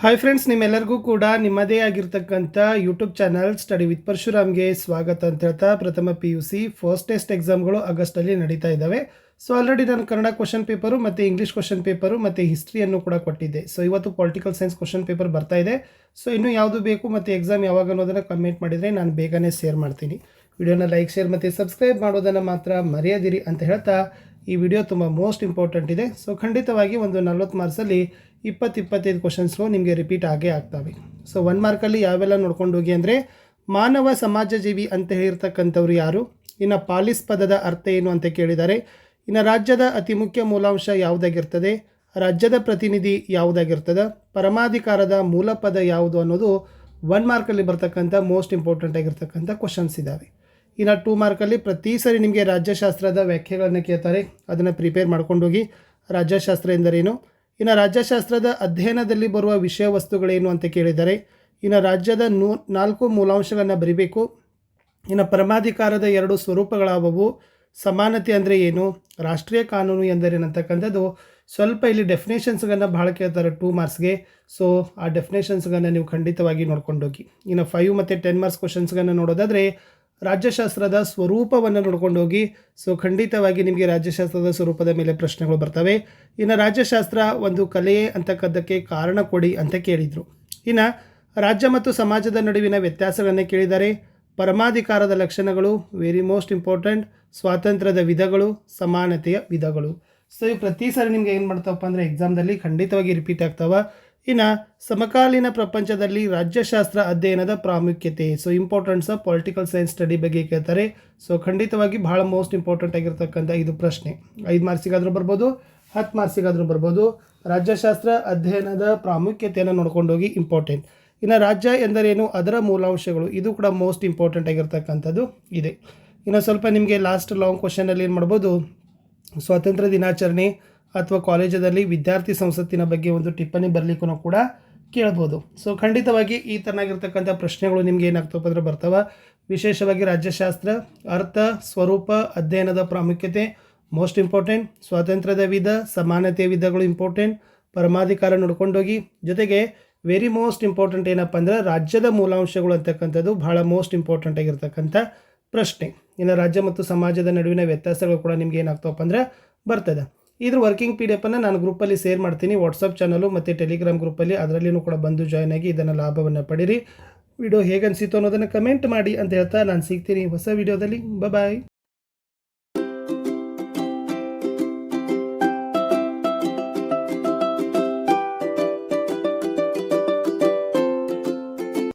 Hi friends ನಿಮ್ಮೆಲ್ಲರಿಗೂ ಕೂಡ ನಿಮ್ಮದೇ ಆಗಿರ್ತಕ್ಕಂಥ ಯೂಟ್ಯೂಬ್ ಚಾನಲ್ ಸ್ಟಡಿ ವಿತ್ ಪರಶುರಾಮ್ಗೆ ಸ್ವಾಗತ ಅಂತ ಹೇಳ್ತಾ ಪ್ರಥಮ P U C first test ಎಕ್ಸಾಮ್ಗಳು ಆಗಸ್ಟಲ್ಲಿ ನಡೀತಾ ಇದ್ದಾವೆ. ಸೊ ಆಲ್ರೆಡಿ ನಾನು ಕನ್ನಡ ಕ್ವಶನ್ ಪೇಪರು ಮತ್ತು ಇಂಗ್ಲೀಷ್ ಕ್ವಶನ್ ಪೇಪರು ಮತ್ತು ಹಿಸ್ಟ್ರಿಯನ್ನು ಕೂಡ ಕೊಟ್ಟಿದ್ದೆ. ಸೊ ಇವತ್ತು ಪೊಲಿಟಿಕಲ್ ಸೈನ್ಸ್ ಕ್ವಶನ್ ಪೇಪರ್ ಬರ್ತಾ ಇದೆ. ಸೊ ಇನ್ನೂ ಯಾವುದು ಬೇಕು ಮತ್ತು ಎಕ್ಸಾಮ್ ಯಾವಾಗ ಅನ್ನೋದನ್ನು ಕಮೆಂಟ್ ಮಾಡಿದರೆ ನಾನು ಬೇಗನೆ ಶೇರ್ ಮಾಡ್ತೀನಿ. ವಿಡಿಯೋನ ಲೈಕ್ ಶೇರ್ ಮತ್ತು ಸಬ್ಸ್ಕ್ರೈಬ್ ಮಾಡೋದನ್ನು ಮಾತ್ರ ಮರೆಯದಿರಿ ಅಂತ ಹೇಳ್ತಾ ಈ ವಿಡಿಯೋ ತುಂಬ ಮೋಸ್ಟ್ ಇಂಪಾರ್ಟೆಂಟ್ ಇದೆ. ಸೊ ಖಂಡಿತವಾಗಿ ಒಂದು ನಲ್ವತ್ತು ಮಾರ್ಕ್ಸಲ್ಲಿ ಇಪ್ಪತ್ತು, ಇಪ್ಪತ್ತೈದು ಕ್ವಶನ್ಸ್ಗಳು ನಿಮಗೆ ರಿಪೀಟ್ ಆಗೇ ಆಗ್ತವೆ. ಸೊ ಒನ್ ಮಾರ್ಕಲ್ಲಿ ಯಾವೆಲ್ಲ ನೋಡ್ಕೊಂಡು ಹೋಗಿ ಅಂದರೆ, ಮಾನವ ಸಮಾಜಜೀವಿ ಅಂತ ಹೇಳಿರ್ತಕ್ಕಂಥವ್ರು ಯಾರು? ಇನ್ನು ಪಾಲಿಸ್ ಪದದ ಅರ್ಥ ಏನು ಅಂತ ಕೇಳಿದ್ದಾರೆ ಇನ್ನು ರಾಜ್ಯದ ಅತಿ ಮುಖ್ಯ ಮೂಲಾಂಶ ಯಾವುದಾಗಿರ್ತದೆ? ರಾಜ್ಯದ ಪ್ರತಿನಿಧಿ ಯಾವುದಾಗಿರ್ತದೆ? ಪರಮಾಧಿಕಾರದ ಮೂಲ ಪದ ಯಾವುದು ಅನ್ನೋದು ಒನ್ ಮಾರ್ಕಲ್ಲಿ ಬರ್ತಕ್ಕಂಥ ಮೋಸ್ಟ್ ಇಂಪಾರ್ಟೆಂಟ್ ಆಗಿರ್ತಕ್ಕಂಥ ಕ್ವಶನ್ಸ್ ಇದ್ದಾವೆ ಇನ್ನು ಟೂ ಮಾರ್ಕಲ್ಲಿ ಪ್ರತಿ ಸರಿ ನಿಮಗೆ ರಾಜ್ಯಶಾಸ್ತ್ರದ ವ್ಯಾಖ್ಯೆಗಳನ್ನು ಕೇಳ್ತಾರೆ. ಅದನ್ನು ಪ್ರಿಪೇರ್ ಮಾಡ್ಕೊಂಡೋಗಿ ರಾಜ್ಯಶಾಸ್ತ್ರ ಎಂದರೇನು? ಇನ್ನು ರಾಜ್ಯಶಾಸ್ತ್ರದ ಅಧ್ಯಯನದಲ್ಲಿ ಬರುವ ವಿಷಯ ವಸ್ತುಗಳೇನು ಅಂತ ಕೇಳಿದ್ದಾರೆ ಇನ್ನು ರಾಜ್ಯದ ನೂ, ನಾಲ್ಕು ಮೂಲಾಂಶಗಳನ್ನು ಬರಿಬೇಕು. ಇನ್ನು ಪರಮಾಧಿಕಾರದ ಎರಡು ಸ್ವರೂಪಗಳಾವವು ಸಮಾನತೆ ಅಂದರೆ ಏನು? ರಾಷ್ಟ್ರೀಯ ಕಾನೂನು ಎಂದರೇನಂತಕ್ಕಂಥದ್ದು ಸ್ವಲ್ಪ ಇಲ್ಲಿ ಡೆಫಿನೇಷನ್ಸ್ಗಳನ್ನು ಭಾಳ ಕೇಳ್ತಾರೆ ಟೂ ಮಾರ್ಕ್ಸ್ಗೆ ಸೊ ಆ ಡೆಫಿನೇಷನ್ಸ್ಗಳನ್ನು ನೀವು ಖಂಡಿತವಾಗಿ ನೋಡ್ಕೊಂಡೋಗಿ. ಇನ್ನು ಫೈವ್ ಮತ್ತು ಟೆನ್ ಮಾರ್ಕ್ಸ್ ಕ್ವಶನ್ಸ್ಗಳನ್ನು ನೋಡೋದಾದರೆ ರಾಜ್ಯಶಾಸ್ತ್ರದ ಸ್ವರೂಪವನ್ನು ನೋಡ್ಕೊಂಡು ಹೋಗಿ. ಸೊ ಖಂಡಿತವಾಗಿ ನಿಮಗೆ ರಾಜ್ಯಶಾಸ್ತ್ರದ ಸ್ವರೂಪದ ಮೇಲೆ ಪ್ರಶ್ನೆಗಳು ಬರ್ತವೆ. ಇನ್ನು ರಾಜ್ಯಶಾಸ್ತ್ರ ಒಂದು ಕಲೆಯೇ ಅಂತಕ್ಕದ್ದಕ್ಕೆ ಕಾರಣ ಕೊಡಿ ಅಂತ ಕೇಳಿದರು. ಇನ್ನು ರಾಜ್ಯ ಮತ್ತು ಸಮಾಜದ ನಡುವಿನ ವ್ಯತ್ಯಾಸಗಳನ್ನು ಕೇಳಿದ್ದಾರೆ ಪರಮಾಧಿಕಾರದ ಲಕ್ಷಣಗಳು ವೆರಿ ಮೋಸ್ಟ್ ಇಂಪಾರ್ಟೆಂಟ್ ಸ್ವಾತಂತ್ರ್ಯದ ವಿಧಗಳು, ಸಮಾನತೆಯ ವಿಧಗಳು. ಸೊ ಪ್ರತಿ ಸಾರಿ ನಿಮಗೆ ಏನು ಮಾಡ್ತಾವಪ್ಪ ಅಂದರೆ ಎಕ್ಸಾಮ್ದಲ್ಲಿ ಖಂಡಿತವಾಗಿ ರಿಪೀಟ್ ಆಗ್ತಾವ. ಇನ್ನು ಸಮಕಾಲೀನ ಪ್ರಪಂಚದಲ್ಲಿ ರಾಜ್ಯಶಾಸ್ತ್ರ ಅಧ್ಯಯನದ ಪ್ರಾಮುಖ್ಯತೆ. So importance of political science study ಬಗ್ಗೆ ಕೇಳ್ತಾರೆ. ಸೊ ಖಂಡಿತವಾಗಿ ಬಹಳ ಮೋಸ್ಟ್ ಇಂಪಾರ್ಟೆಂಟ್ ಆಗಿರ್ತಕ್ಕಂಥ ಇದು ಪ್ರಶ್ನೆ. ಐದು ಮಾರ್ಕ್ಸಿಗಾದರೂ ಬರ್ಬೋದು, ಹತ್ತು ಮಾರ್ಕ್ಸಿಗಾದರೂ ಬರ್ಬೋದು. ರಾಜ್ಯಶಾಸ್ತ್ರ ಅಧ್ಯಯನದ ಪ್ರಾಮುಖ್ಯತೆಯನ್ನು ನೋಡ್ಕೊಂಡೋಗಿ ಇಂಪಾರ್ಟೆಂಟ್ ಇನ್ನು ರಾಜ್ಯ ಎಂದರೇನು? ಅದರ ಮೂಲಾಂಶಗಳು. ಇದು ಕೂಡ ಮೋಸ್ಟ್ ಇಂಪಾರ್ಟೆಂಟ್ ಆಗಿರ್ತಕ್ಕಂಥದ್ದು ಇದೆ. ಇನ್ನು ಸ್ವಲ್ಪ ನಿಮಗೆ ಲಾಸ್ಟ್ ಲಾಂಗ್ ಕ್ವಶನಲ್ಲಿ ಏನು ಮಾಡ್ಬೋದು? ಸ್ವಾತಂತ್ರ್ಯ ದಿನಾಚರಣೆ ಅಥವಾ ಕಾಲೇಜದಲ್ಲಿ ವಿದ್ಯಾರ್ಥಿ ಸಂಸತ್ತಿನ ಬಗ್ಗೆ ಒಂದು ಟಿಪ್ಪಣಿ ಬರಲಿಕ್ಕೂ ಕೂಡ ಕೇಳ್ಬೋದು. ಸೊ ಖಂಡಿತವಾಗಿ ಈ ಥರನಾಗಿರ್ತಕ್ಕಂಥ ಪ್ರಶ್ನೆಗಳು ನಿಮ್ಗೆ ಏನಾಗ್ತಪ್ಪ ಅಂದರೆ ಬರ್ತಾವ. ವಿಶೇಷವಾಗಿ ರಾಜ್ಯಶಾಸ್ತ್ರ, ಅರ್ಥ, ಸ್ವರೂಪ, ಅಧ್ಯಯನದ ಪ್ರಾಮುಖ್ಯತೆ ಮೋಸ್ಟ್ ಇಂಪಾರ್ಟೆಂಟ್ ಸ್ವಾತಂತ್ರ್ಯದ ವಿಧ ಸಮಾನತೆಯ ವಿಧಗಳು ಇಂಪಾರ್ಟೆಂಟ್ ಪರಮಾಧಿಕಾರ ನೋಡ್ಕೊಂಡೋಗಿ, ಜೊತೆಗೆ ವೆರಿ ಮೋಸ್ಟ್ ಇಂಪಾರ್ಟೆಂಟ್ ಏನಪ್ಪ ಅಂದರೆ ರಾಜ್ಯದ ಮೂಲಾಂಶಗಳು ಅಂತಕ್ಕಂಥದ್ದು ಬಹಳ ಮೋಸ್ಟ್ ಇಂಪಾರ್ಟೆಂಟ್ ಆಗಿರ್ತಕ್ಕಂಥ ಪ್ರಶ್ನೆ. ಇನ್ನು ರಾಜ್ಯ ಮತ್ತು ಸಮಾಜದ ನಡುವಿನ ವ್ಯತ್ಯಾಸಗಳು ಕೂಡ ನಿಮ್ಗೆ ಏನಾಗ್ತವಪ್ಪ ಅಂದರೆ ಬರ್ತದೆ. ಇದ್ರ ವರ್ಕಿಂಗ್ ಪಿ ಡಿ ಎಫನ್ನು ನಾನು ಗ್ರೂಪಲ್ಲಿ ಶೇರ್ ಮಾಡ್ತೀನಿ. ವಾಟ್ಸಪ್ ಚಾನಲು ಮತ್ತು ಟೆಲಿಗ್ರಾಮ್ ಗ್ರೂಪಲ್ಲಿ ಅದರಲ್ಲಿಯೂ ಕೂಡ ಬಂದು ಜಾಯ್ನ್ ಆಗಿ ಇದನ್ನು ಲಾಭವನ್ನು ಪಡೀರಿ. ವಿಡಿಯೋ ಹೇಗೆ ಅನಿಸಿತು ಅನ್ನೋದನ್ನು ಕಮೆಂಟ್ ಮಾಡಿ ಅಂತ ಹೇಳ್ತಾ ನಾನು ಸಿಗ್ತೀನಿ ಹೊಸ ವಿಡಿಯೋದಲ್ಲಿ ಬಾಯ್